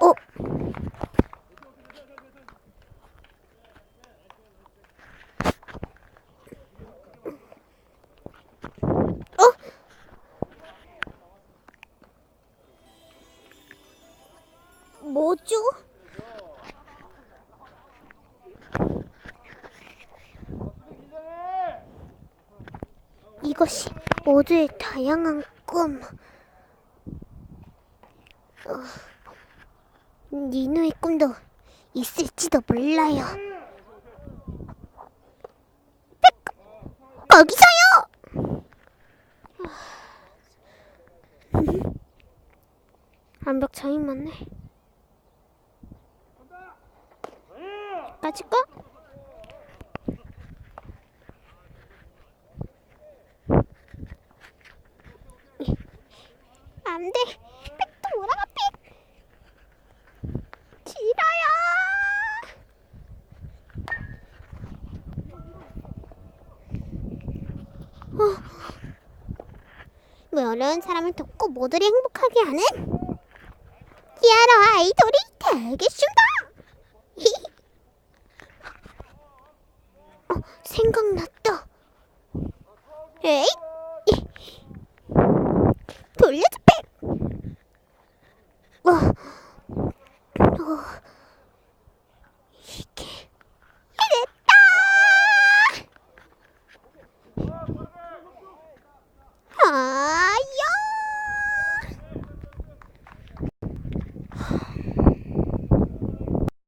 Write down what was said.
어? 어? 뭐죠? 이것이 모두의 다양한 꿈. 어, 니누의 꿈도 있을지도 몰라요. 백, 거기서요! 완벽 장인 맞네. 까짓거? 안 돼. 어. 어려운 사람을 돕고 모두를 행복하게 하는 히아로 아이돌이 되겠습니다. 어, 생각났다. 에이, 돌려줘, 뱀. 어, 어.